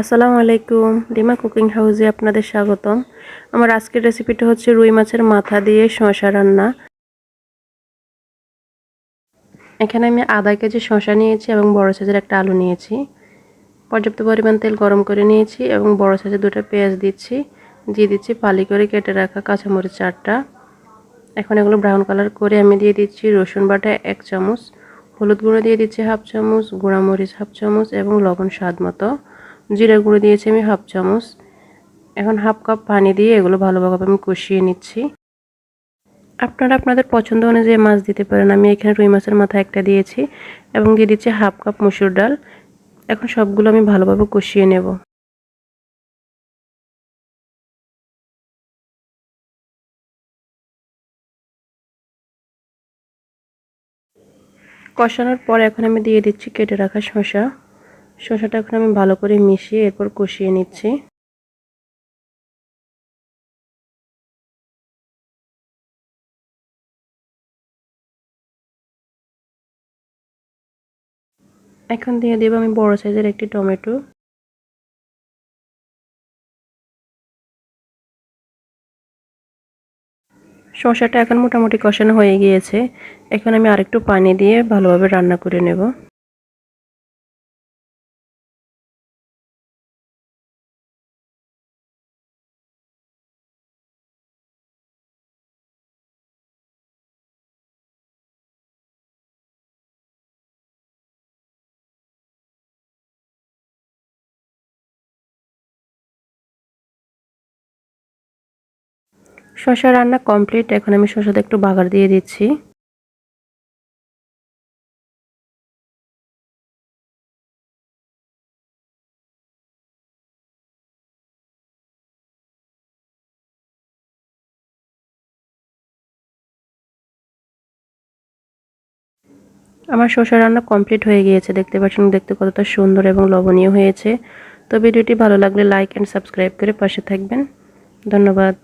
আসসালামু আলাইকুম। রিমা কুকিং হাউসে আপনাদের স্বাগতম। আমার আজকের রেসিপিটা হচ্ছে রুই মাছের মাথা দিয়ে শসা রান্না। এখানে আমি আধা কেজি শশা নিয়েছি এবং বড় সাইজের একটা আলু নিয়েছি। পর্যাপ্ত পরিমাণ তেল গরম করে নিয়েছি এবং বড় সাইজের দুটো পেঁয়াজ দিচ্ছি। দিয়ে দিচ্ছি পালি করে কেটে রাখা কাঁচামরিচ চারটা। এখন এগুলো ব্রাউন কালার করে আমি দিয়ে দিচ্ছি রসুন বাটা এক চামচ, হলুদ গুঁড়ো দিয়ে দিচ্ছি হাফ চামচ গুঁড়ামরিচ হাফ চামচ এবং লবণ স্বাদ মতো। জিরা গুঁড়ো দিয়েছি আমি হাফ চামচ। এখন হাফ কাপ পানি দিয়ে এগুলো ভালোভাবে আমি কষিয়ে নিচ্ছি। আপনারা আপনাদের পছন্দ অনুযায়ী মাছ দিতে পারেন। আমি এখানে রুই মাছের মাথা একটা দিয়েছি এবং দিয়ে দিচ্ছি হাফ কাপ মুসুর ডাল। এখন সবগুলো আমি ভালোভাবে কষিয়ে নেব। কষানোর পর এখন আমি দিয়ে দিচ্ছি কেটে রাখা শসা। শসাটা এখন আমি ভালো করে মিশিয়ে এরপর কষিয়ে নিচ্ছি। এখন দিয়ে দেবো আমি বড় সাইজের একটি টমেটো। শসাটা এখন মোটামুটি কষানো হয়ে গিয়েছে। এখন আমি আরেকটু পানি দিয়ে ভালোভাবে রান্না করে নেব। শশা রান্না কমপ্লিট এখন আমি শশাতে একটু বাগার দিয়ে দিচ্ছি। আমার শসা রান্না কমপ্লিট হয়ে গিয়েছে, দেখতে পাচ্ছেন দেখতে কতটা সুন্দর এবং লবণীয় হয়েছে। তো ভিডিওটি ভালো লাগলে লাইক অ্যান্ড সাবস্ক্রাইব করে পাশে থাকবেন। ধন্যবাদ।